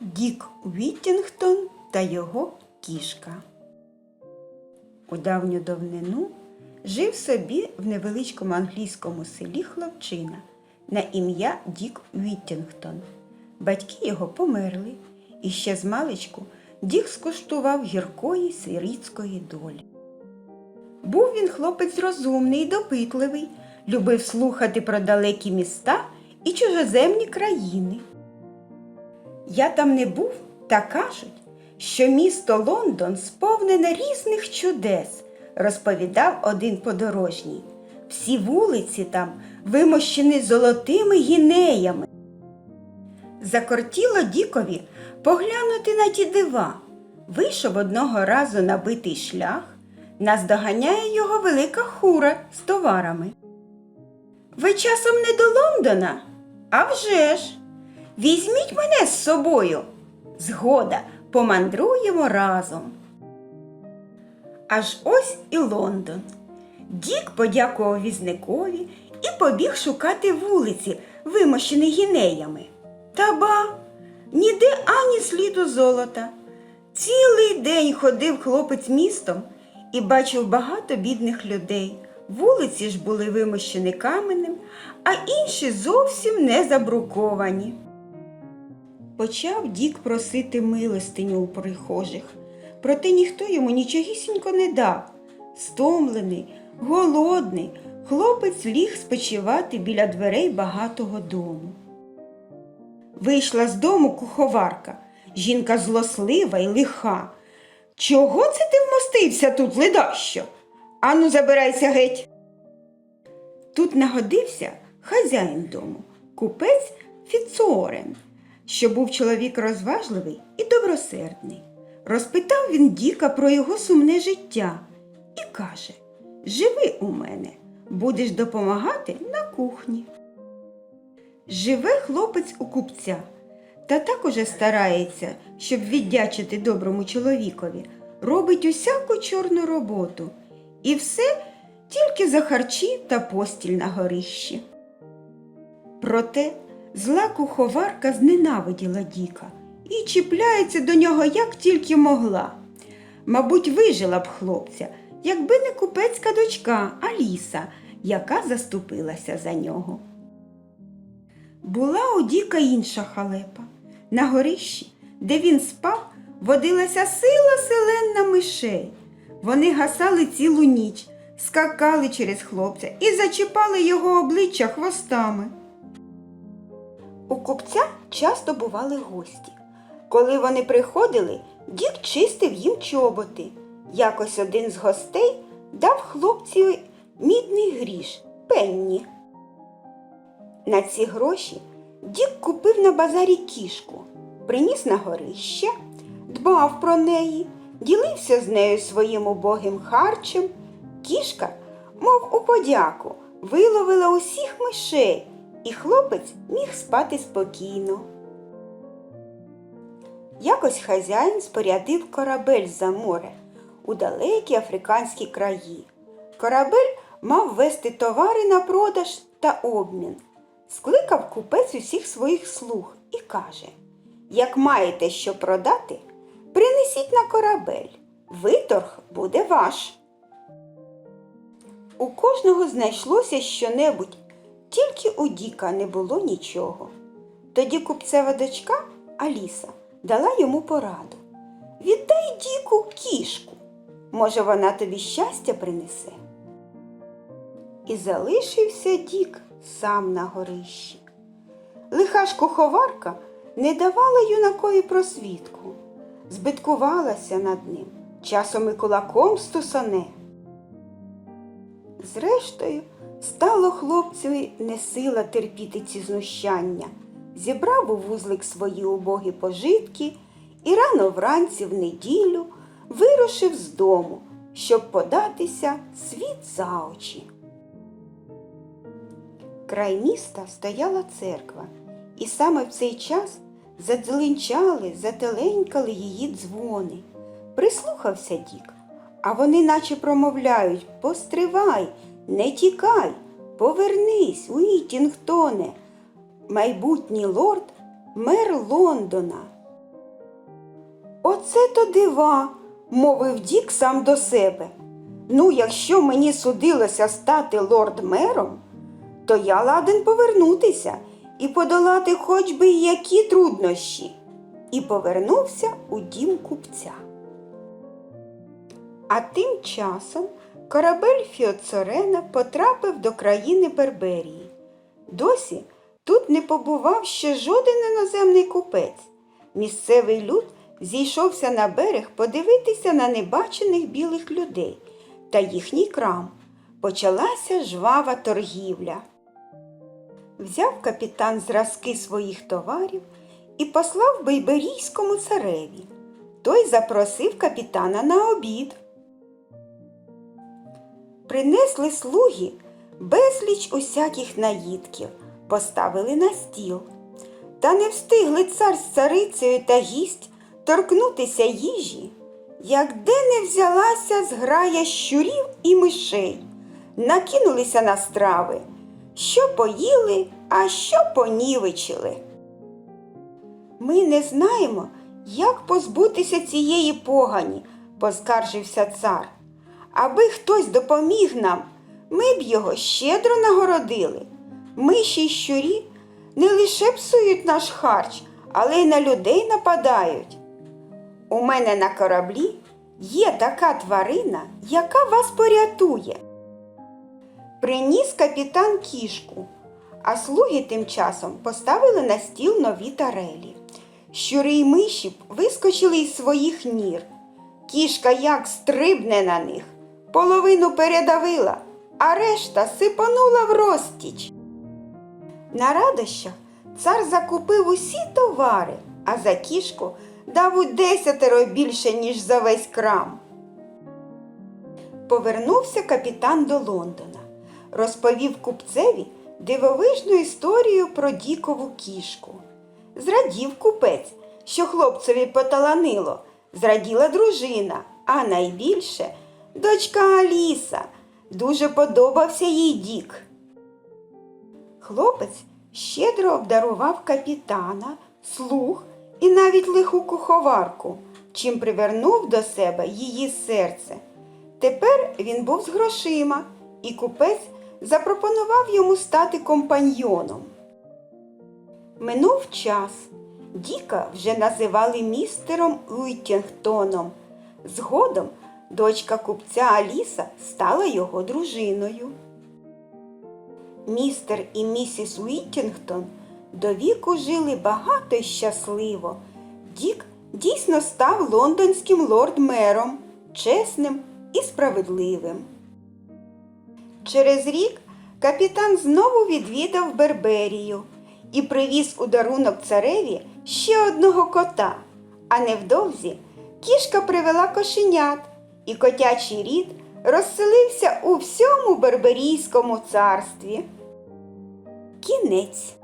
Дік Віттінгтон та його кішка. У давню давнину жив собі в невеличкому англійському селі хлопчина на ім'я Дік Віттінгтон. Батьки його померли, і ще з маличку Дік скуштував гіркої сирітської долі. Був він хлопець розумний і допитливий, любив слухати про далекі міста і чужоземні країни. Я там не був, та кажуть, що місто Лондон сповнене різних чудес, розповідав один подорожній. Всі вулиці там вимощені золотими гінеями. Закортіло Дікові поглянути на ті дива. Вийшов одного разу на битий шлях, наздоганяє його велика хура з товарами. Ви часом не до Лондона? А вже ж! Візьміть мене з собою. Згода, помандруємо разом. Аж ось і Лондон. Дік подякував візникові і побіг шукати вулиці, вимощені гінеями. Та ба, ніде ані сліду золота. Цілий день ходив хлопець містом і бачив багато бідних людей. Вулиці ж були вимощені каменем, а інші зовсім не забруковані. Почав Дік просити милостиню у прихожих, проте ніхто йому нічогісінько не дав. Стомлений, голодний, хлопець ліг спочивати біля дверей багатого дому. Вийшла з дому куховарка, жінка злослива й лиха. Чого це ти вмостився тут, ледащо? Ану, забирайся геть. Тут нагодився хазяїн дому, купець Фіцорен, що був чоловік розважливий і добросердний. Розпитав він Діка про його сумне життя і каже: Живи у мене, будеш допомагати на кухні. Живе хлопець у купця та так уже старається, щоб віддячити доброму чоловікові, робить усяку чорну роботу і все тільки за харчі та постіль на горищі. Проте зла куховарка зненавиділа Діка і чіпляється до нього як тільки могла. Мабуть, вижила б хлопця, якби не купецька дочка Аліса, яка заступилася за нього. Була у Діка інша халепа. На горищі, де він спав, водилася сила селенна мишей. Вони гасали цілу ніч, скакали через хлопця і зачіпали його обличчя хвостами. У купця часто бували гості. Коли вони приходили, дік чистив їм чоботи. Якось один з гостей дав хлопцю мідний гріш пенні. На ці гроші дік купив на базарі кішку, приніс на горище, дбав про неї, ділився з нею своїм убогим харчем. Кішка, мов у подяку, виловила усіх мишей, і хлопець міг спати спокійно. Якось хазяїн спорядив корабель за море у далекі африканські краї. Корабель мав вести товари на продаж та обмін. Скликав купець усіх своїх слуг і каже: Як маєте що продати, принесіть на корабель, виторг буде ваш. У кожного знайшлося щонебудь, тільки у Діка не було нічого. Тоді купцева дочка Аліса дала йому пораду. Віддай Діку кішку. Може, вона тобі щастя принесе. І залишився Дік сам на горищі. Лиха ж куховарка не давала юнакові просвідку, збиткувалася над ним, часом і кулаком стусане. Зрештою, стало хлопцеві не сила терпіти ці знущання, зібрав у вузлик свої убогі пожитки і рано вранці в неділю вирушив з дому, щоб податися світ за очі. Край міста стояла церква, і саме в цей час задзеленчали, зателенькали її дзвони. Прислухався Дік, а вони наче промовляють Постривай, не тікай, повернись, Уітінгтоне, майбутній лорд, мер Лондона. Оце то дива, мовив Дік сам до себе. Ну, якщо мені судилося стати лорд-мером, то я ладен повернутися і подолати хоч би які труднощі. І повернувся у дім купця. А тим часом корабель Фіоцорена потрапив до країни Берберії. Досі тут не побував ще жоден іноземний купець. Місцевий люд зійшовся на берег подивитися на небачених білих людей та їхній крам. Почалася жвава торгівля. Взяв капітан зразки своїх товарів і послав бейберійському цареві. Той запросив капітана на обід. Принесли слуги безліч усяких наїдків, поставили на стіл. Та не встигли цар з царицею та гість торкнутися їжі, як де не взялася зграя щурів і мишей, накинулися на страви, що поїли, а що понівечили. Ми не знаємо, як позбутися цієї погані, поскаржився цар. Аби хтось допоміг нам, ми б його щедро нагородили. Миші й щурі не лише псують наш харч, але й на людей нападають. У мене на кораблі є така тварина, яка вас порятує. Приніс капітан кішку, а слуги тим часом поставили на стіл нові тарелі. Щури й миші вискочили із своїх нір. Кішка як стрибне на них, половину передавила, а решта сипонула в розтіч. На радощах цар закупив усі товари, а за кішку дав у десятеро більше, ніж за весь крам. Повернувся капітан до Лондона, розповів купцеві дивовижну історію про дікову кішку. Зрадів купець, що хлопцеві поталанило, зраділа дружина, а найбільше дочка Аліса. Дуже подобався їй дік. Хлопець щедро обдарував капітана, слуг і навіть лиху куховарку, чим привернув до себе її серце. Тепер він був з грошима, і купець запропонував йому стати компаньйоном. Минув час. Діка вже називали містером Уіттінгтоном. Згодом дочка купця Аліса стала його дружиною. Містер і місіс Уіттінгтон до віку жили багато й щасливо. Дік дійсно став лондонським лорд-мером, чесним і справедливим. Через рік капітан знову відвідав Берберію і привіз у дарунок цареві ще одного кота, а невдовзі кішка привела кошенят, і котячий рід розселився у всьому Берберійському царстві. Кінець.